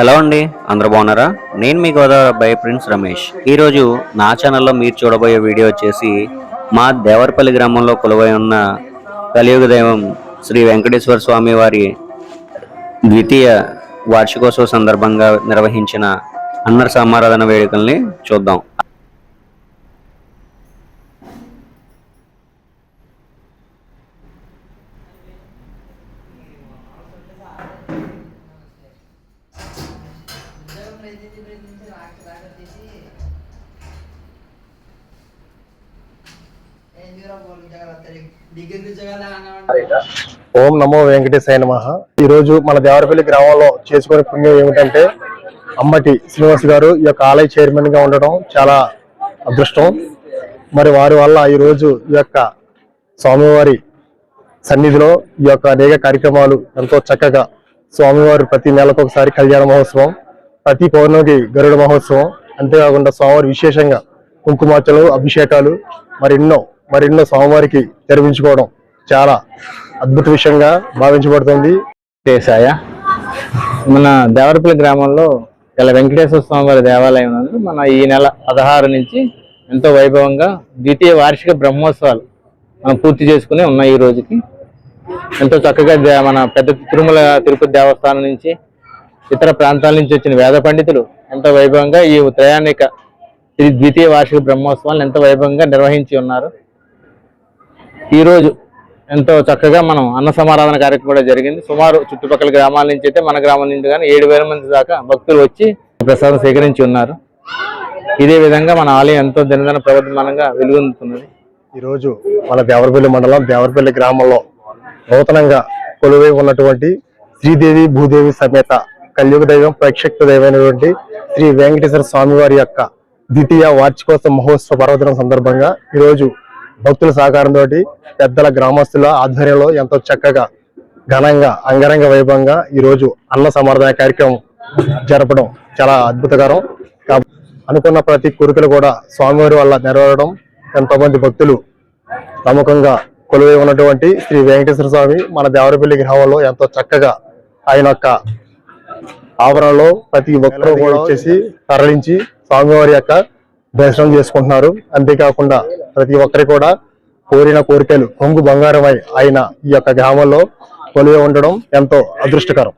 Hello అండి అందరూ బాగున్నారా? నేను మీ గోదావరి అబ్బాయి ప్రిన్స్ రమేష్. ఈరోజు నా ఛానల్లో మీరు చూడబోయే వీడియో వచ్చేసి మా దేవరపల్లి గ్రామంలో కొలువై ఉన్న కలియుగ దైవం శ్రీ వెంకటేశ్వర స్వామి వారి ద్వితీయ వార్షికోత్సవ సందర్భంగా నిర్వహించిన అన్నర సమారాధన వేడుకల్ని చూద్దాం. ఓం నమో వెంకటేశాయ నమ. ఈ రోజు మన దేవరపల్లి గ్రామంలో చేసుకునే పుణ్యం ఏమిటంటే అమ్మటి శ్రీనివాస్ గారు ఈ యొక్క ఆలయ చైర్మన్గా ఉండడం చాలా అదృష్టం. మరి వారి వల్ల ఈ రోజు ఈ యొక్క స్వామివారి సన్నిధిలో ఈ యొక్క అనేక కార్యక్రమాలు ఎంతో చక్కగా స్వామివారు ప్రతి నెలకు ఒకసారి కళ్యాణ మహోత్సవం ప్రతి పౌర్ణమికి గరుడ మహోత్సవం అంతేకాకుండా స్వామివారి విశేషంగా కుంకుమార్చలు అభిషేకాలు మరెన్నో మరెన్నో స్వామివారికి తెరవించుకోవడం చాలా అద్భుత విషయంగా భావించబడుతుంది. దేశాయ. మన దేవరపల్లి గ్రామంలో ఇలా వెంకటేశ్వర స్వామివారి దేవాలయం మన ఈ నెల పదహారు నుంచి ఎంతో వైభవంగా ద్వితీయ వార్షిక బ్రహ్మోత్సవాలు మనం పూర్తి చేసుకుని ఉన్నాయి ఈ రోజుకి. ఎంతో చక్కగా దే- మన పెద్ద తిరుమల తిరుపతి దేవస్థానం నుంచి ఇతర ప్రాంతాల నుంచి వచ్చిన వేద పండితులు ఎంతో వైభవంగా ఈ త్రయాణిక ద్వితీయ వార్షిక బ్రహ్మోత్సవాలను ఎంతో వైభవంగా నిర్వహించి ఉన్నారు. ఈ రోజు ఎంతో చక్కగా మనం అన్న సమారాధన కార్యక్రమం కూడా జరిగింది. సుమారు చుట్టుపక్కల గ్రామాల నుంచి అయితే మన గ్రామం నుంచి కానీ ఏడు వేల మంది దాకా భక్తులు వచ్చి ప్రసాదం సేకరించి ఉన్నారు. ఇదే విధంగా మన ఆలయం ఎంతో దినదిన ప్రవర్తమానంగా వెలుగొందుతున్నది. ఈరోజు మన దేవరపల్లి మండలం దేవరపల్లి గ్రామంలో నూతనంగా కొలువై ఉన్నటువంటి శ్రీదేవి భూదేవి సమేత కలియుగ దైవం ప్రక్షక్త దైవమైనటువంటి శ్రీ వెంకటేశ్వర స్వామి వారి యొక్క ద్వితీయ వార్షికోత్సవ మహోత్సవ పర్వదినం సందర్భంగా ఈ రోజు భక్తుల సహకారంతో పెద్దల గ్రామస్తుల ఆధ్వర్యంలో ఎంతో చక్కగా ఘనంగా అంగరంగ వైభవంగా ఈ రోజు అన్న సమర్థన కార్యక్రమం జరపడం చాలా అద్భుతకరం. కా- అనుకున్న ప్రతి కోరికలు కూడా స్వామివారి వల్ల నెరవేరడం ఎంతోమంది భక్తులు నమ్మకంగా కొలువై ఉన్నటువంటి శ్రీ వెంకటేశ్వర స్వామి మన దేవరపల్లి గ్రామంలో ఎంతో చక్కగా ఆయన యొక్క ఆవరణలో ప్రతి ఒక్కరూ కూడా వచ్చేసి తరలించి స్వామివారి యొక్క దర్శనం చేసుకుంటున్నారు. అంతేకాకుండా ప్రతి ఒక్కరి కూడా కోరిన కోరికలు కొంగు బంగారమై ఆయన ఈ యొక్క గ్రామంలో కొలువై ఉండడం ఎంతో అదృష్టకరం.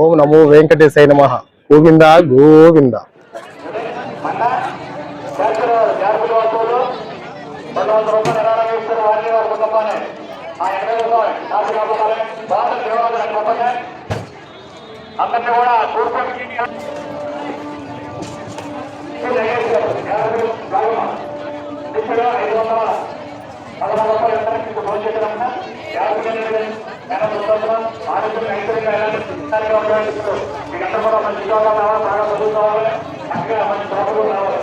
ఓం నమో వెంకటేశ నమః. గోవింద గోవింద. అందరినీ కూడా కూర్చొని నిత్యులు ఐదు వందల పదహారు రూపాయలు ఎంతకి భవిష్యత్తు ఆరోగ్యం నైతికంగా మీకంతా కూడా మంచి ఉద్యోగాలు రావాలి బాగా చదువుకోవాలి. మంచి ప్రభుత్వం రావాలి.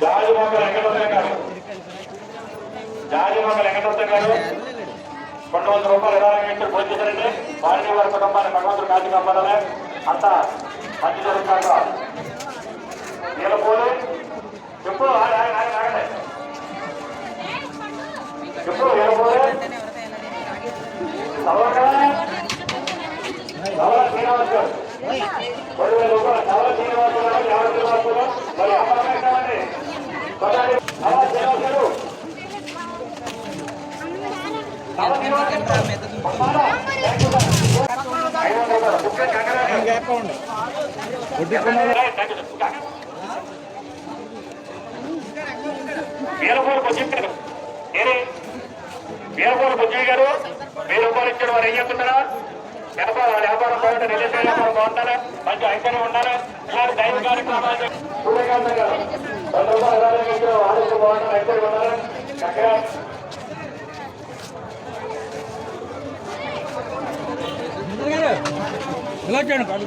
జాజిమొక్క వెంకటరత్న గారు జాజిమొక్క వెంకటరత్న గారు రెండు. వందల రూపాయలు ఇరవై వ్యక్తులు పోషించారండి వారిని వారి కుటుంబాన్ని భగవంతుడు కాచి కాపాడాలి అంతా మంచి జరుగుతాక నీలపూలు చెప్పు. చెప్పు నీలపూలు సవరక సవర గారు రెండు వేల గారు బుజ్జి గారు వీరపూరు వెయ్యి రూపాయలు ఇచ్చాడు వారు ఏం చెప్తున్నారా? వ్యాపారం వ్యాపారం బాగుంటే రిలీజ్ వ్యాపారం బాగుండాలి? మంచి ఐక్యంగా ఉండాలి? ఇలాంటి దైవ కార్యక్రమాలు చేసి గారు వంద రూపాయలు ఆరోగ్యం బాగుండాలి ఉండాలి చక్కగా ఐశ్వర్యం ఇవ్వాలి మంచి మీరు అందరూ కూడా సకల భగవంతుడు మీకు అందరూ కూడా ఓపిక ఇవ్వాలి ఐశ్వర్యం కూడా ఇవ్వాలి ఇలా దైవ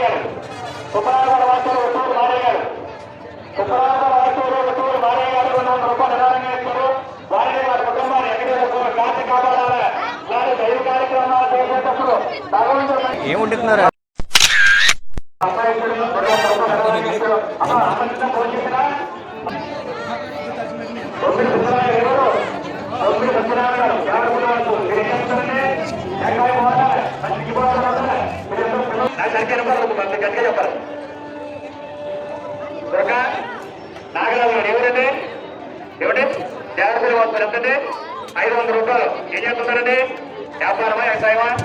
వదిలే మీరు అందరూ కూడా సహకరించాలి అప్పుడు ఎక్కడ ముత్తుకూరు రెండు రూపాయలు నిదానంగా ఇస్తారు వారిని వారి కుటుంబాన్ని ఎక్కడ కాచి కాపాడాలి? ఇలాంటి దైవ కార్యక్రమాలు చేసేటప్పుడు భగవంతుడు ఐదు వందల రూపాయలు. ఏం చేస్తున్నారండి? వ్యాపారమా వ్యవసాయమా?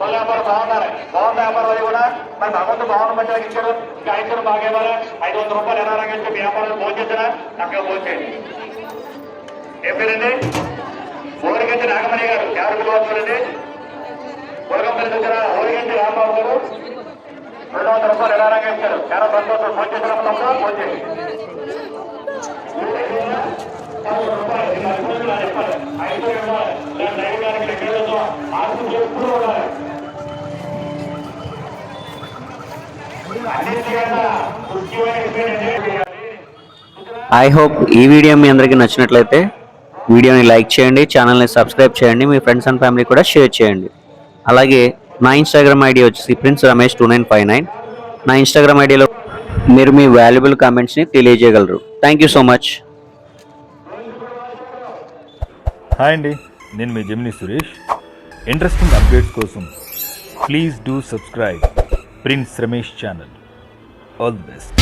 వాళ్ళ వ్యాపారం బాగున్నారు? బాగుంది వ్యాపారం అది కూడా? మరి భగవంతుడు బాగున్న బట్టి నాకు ఇచ్చారు ఇంకా ఐదు బాగా ఇవ్వాలా? ఐదు వందల రూపాయలు ఎలా అని చెప్పి వ్యాపారం భోజనం చేస్తారా? చక్కగా భోజనం చేయండి. ఏం పేరండి? ఊరిగంటి నాగమణి గారు. ఎవరు పిలవచ్చారండి ఊరగంపల్లి దగ్గర ఊరిగంటి రాంబాబు గారు. రెండు వందల రూపాయలు ఎలా రంగా ఇచ్చారు చాలా సంతోషం. భోజనం చేసిన భోజనం ఐ హోప్ ఈ వీడియో మీ అందరికీ నచ్చినట్లయితే వీడియోని లైక్ చేయండి ఛానల్ని సబ్స్క్రైబ్ చేయండి మీ ఫ్రెండ్స్ అండ్ ఫ్యామిలీ కూడా షేర్ చేయండి. అలాగే నా ఇన్స్టాగ్రామ్ ఐడి వచ్చేసి prince Ramesh two nine five nine నా ఇన్స్టాగ్రామ్ ఐడిలో మీరు మీ వాల్యుబుల్ కామెంట్స్ని తెలియజేయగలరు. Thank you so much hi అండి నేను మీ జమిని సురేష్. ఇంట్రెస్టింగ్ అప్డేట్స్ కోసం please do subscribe prince Ramesh channel. All the best.